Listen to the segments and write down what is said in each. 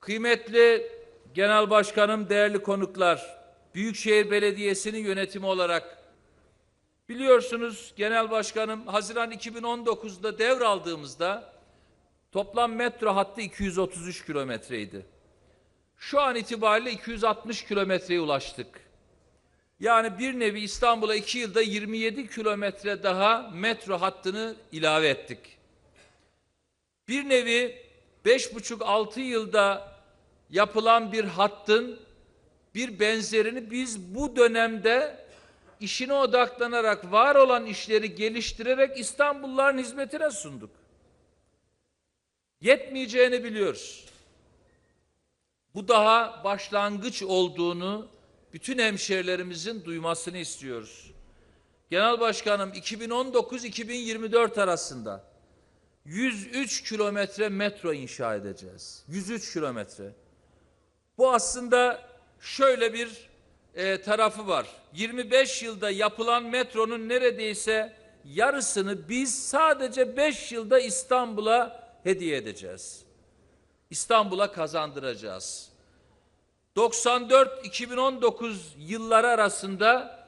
Kıymetli Genel Başkanım, değerli konuklar, Büyükşehir Belediyesi'nin yönetimi olarak biliyorsunuz Genel Başkanım Haziran 2019'da devraldığımızda toplam metro hattı 233 kilometreydi. Şu an itibariyle 260 kilometreye ulaştık. Yani bir nevi İstanbul'a iki yılda 27 kilometre daha metro hattını ilave ettik. Bir nevi beş buçuk altı yılda yapılan bir hattın bir benzerini biz bu dönemde işine odaklanarak var olan işleri geliştirerek İstanbulluların hizmetine sunduk. Yetmeyeceğini biliyoruz. Bu daha başlangıç olduğunu bütün hemşehrilerimizin duymasını istiyoruz. Genel Başkanım 2019-2024 arasında 103 kilometre metro inşa edeceğiz. 103 kilometre. Bu aslında şöyle bir e, tarafı var. 25 yılda yapılan metronun neredeyse yarısını biz sadece 5 yılda İstanbul'a hediye edeceğiz. İstanbul'a kazandıracağız. 94-2019 yılları arasında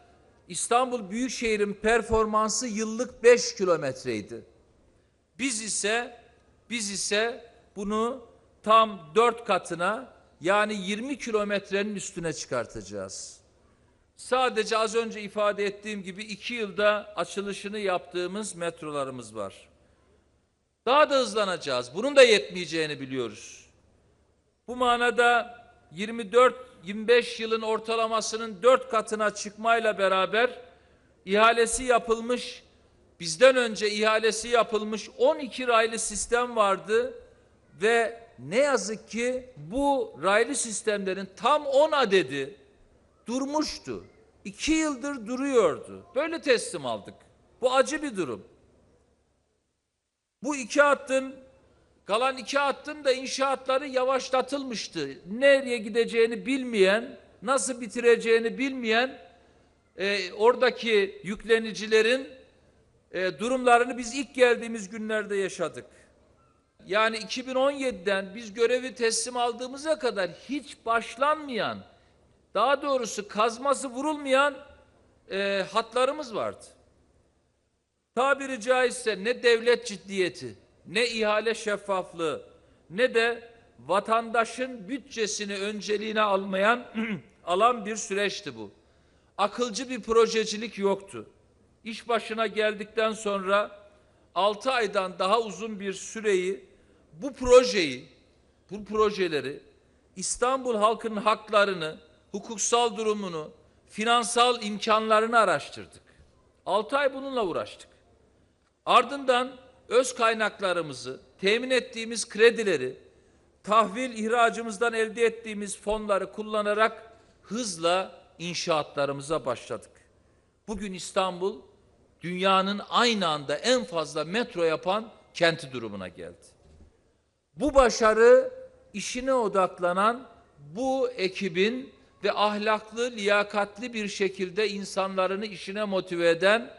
İstanbul Büyükşehir'in performansı yıllık 5 kilometreydi. Biz ise biz ise bunu tam dört katına yani 20 kilometrenin üstüne çıkartacağız. Sadece az önce ifade ettiğim gibi iki yılda açılışını yaptığımız metrolarımız var. Daha da hızlanacağız. Bunun da yetmeyeceğini biliyoruz. Bu manada 24-25 yılın ortalamasının dört katına çıkmayla beraber ihalesi yapılmış Bizden önce ihalesi yapılmış 12 raylı sistem vardı ve ne yazık ki bu raylı sistemlerin tam 10 adedi durmuştu. İki yıldır duruyordu. Böyle teslim aldık. Bu acı bir durum. Bu iki hattın kalan iki hattın da inşaatları yavaşlatılmıştı. Nereye gideceğini bilmeyen, nasıl bitireceğini bilmeyen e, oradaki yüklenicilerin e, durumlarını biz ilk geldiğimiz günlerde yaşadık. Yani 2017'den biz görevi teslim aldığımıza kadar hiç başlanmayan, daha doğrusu kazması vurulmayan e, hatlarımız vardı. Tabiri caizse ne devlet ciddiyeti, ne ihale şeffaflığı, ne de vatandaşın bütçesini önceliğine almayan alan bir süreçti bu. Akılcı bir projecilik yoktu iş başına geldikten sonra 6 aydan daha uzun bir süreyi bu projeyi, bu projeleri İstanbul halkının haklarını, hukuksal durumunu, finansal imkanlarını araştırdık. 6 ay bununla uğraştık. Ardından öz kaynaklarımızı, temin ettiğimiz kredileri, tahvil ihracımızdan elde ettiğimiz fonları kullanarak hızla inşaatlarımıza başladık. Bugün İstanbul dünyanın aynı anda en fazla metro yapan kenti durumuna geldi. Bu başarı işine odaklanan bu ekibin ve ahlaklı, liyakatli bir şekilde insanlarını işine motive eden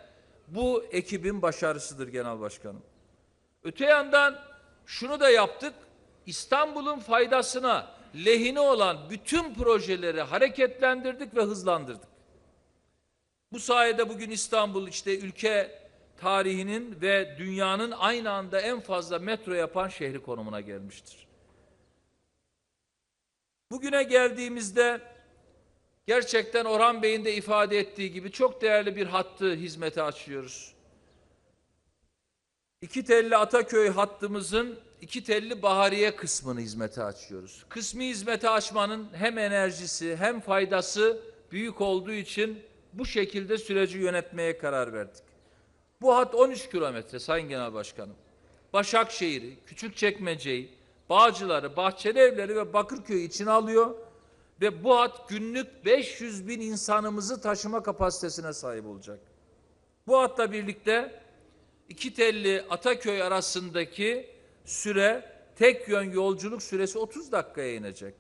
bu ekibin başarısıdır genel başkanım. Öte yandan şunu da yaptık. İstanbul'un faydasına lehine olan bütün projeleri hareketlendirdik ve hızlandırdık. Bu sayede bugün İstanbul işte ülke tarihinin ve dünyanın aynı anda en fazla metro yapan şehri konumuna gelmiştir. Bugüne geldiğimizde gerçekten Orhan Bey'in de ifade ettiği gibi çok değerli bir hattı hizmete açıyoruz. İki telli Ataköy hattımızın iki telli Bahariye kısmını hizmete açıyoruz. Kısmi hizmete açmanın hem enerjisi hem faydası büyük olduğu için bu şekilde süreci yönetmeye karar verdik. Bu hat 13 kilometre Sayın Genel Başkanım. Başakşehir'i, Küçükçekmece'yi, Bağcılar'ı, Bahçeli Evleri ve Bakırköy'ü içine alıyor ve bu hat günlük 500 bin insanımızı taşıma kapasitesine sahip olacak. Bu hatla birlikte iki telli Ataköy arasındaki süre tek yön yolculuk süresi 30 dakikaya inecek.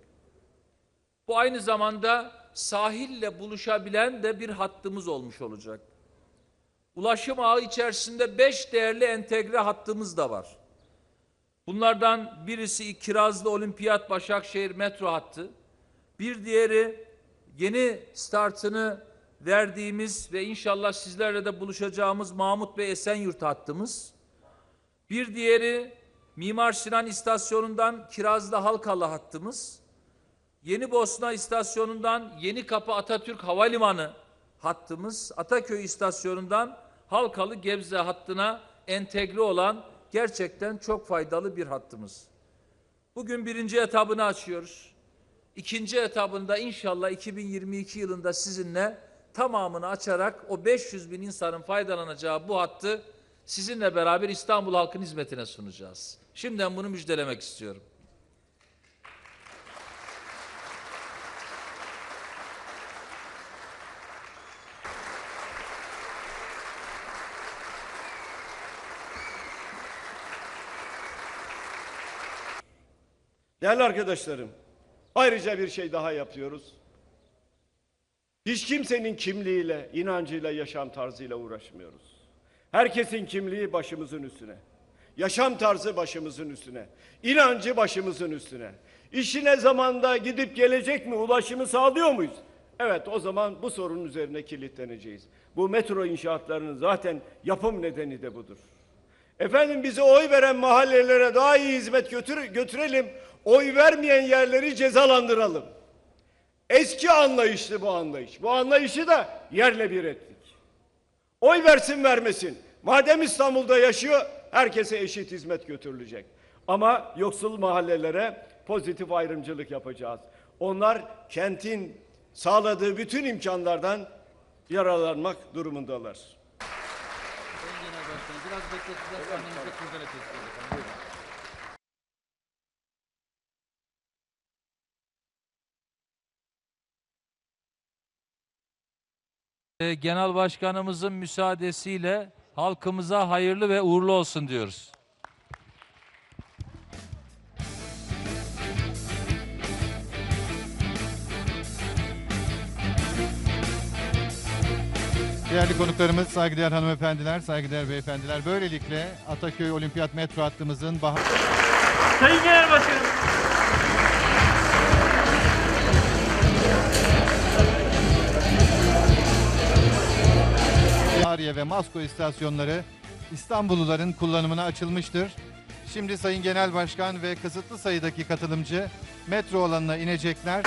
Bu aynı zamanda sahille buluşabilen de bir hattımız olmuş olacak. Ulaşım ağı içerisinde beş değerli entegre hattımız da var. Bunlardan birisi Kirazlı Olimpiyat Başakşehir metro hattı. Bir diğeri yeni startını verdiğimiz ve inşallah sizlerle de buluşacağımız Mahmut Bey Esenyurt hattımız. Bir diğeri Mimar Sinan istasyonundan Kirazlı Halkalı hattımız. Yeni Bosna istasyonundan Yeni Kapı Atatürk Havalimanı hattımız. Ataköy istasyonundan Halkalı Gebze hattına entegre olan gerçekten çok faydalı bir hattımız. Bugün birinci etabını açıyoruz. İkinci etabında inşallah 2022 yılında sizinle tamamını açarak o 500 bin insanın faydalanacağı bu hattı sizinle beraber İstanbul halkın hizmetine sunacağız. Şimdiden bunu müjdelemek istiyorum. Değerli arkadaşlarım, ayrıca bir şey daha yapıyoruz. Hiç kimsenin kimliğiyle, inancıyla, yaşam tarzıyla uğraşmıyoruz. Herkesin kimliği başımızın üstüne. Yaşam tarzı başımızın üstüne. inancı başımızın üstüne. İşine zamanda gidip gelecek mi, ulaşımı sağlıyor muyuz? Evet, o zaman bu sorunun üzerine kilitleneceğiz. Bu metro inşaatlarının zaten yapım nedeni de budur. Efendim bize oy veren mahallelere daha iyi hizmet götür götürelim. Oy vermeyen yerleri cezalandıralım. Eski anlayıştı bu anlayış. Bu anlayışı da yerle bir ettik. Oy versin vermesin. Madem İstanbul'da yaşıyor herkese eşit hizmet götürülecek. Ama yoksul mahallelere pozitif ayrımcılık yapacağız. Onlar kentin sağladığı bütün imkanlardan yararlanmak durumundalar. Biraz bekleteceğiz. Sahnemize Genel Başkanımızın müsaadesiyle halkımıza hayırlı ve uğurlu olsun diyoruz. Değerli konuklarımız, saygıdeğer hanımefendiler, saygıdeğer beyefendiler. Böylelikle Ataköy Olimpiyat metro hattımızın bahar... Sayın Genel Başkanım. Bahariye ve Masko istasyonları İstanbulluların kullanımına açılmıştır. Şimdi Sayın Genel Başkan ve kısıtlı sayıdaki katılımcı metro alanına inecekler.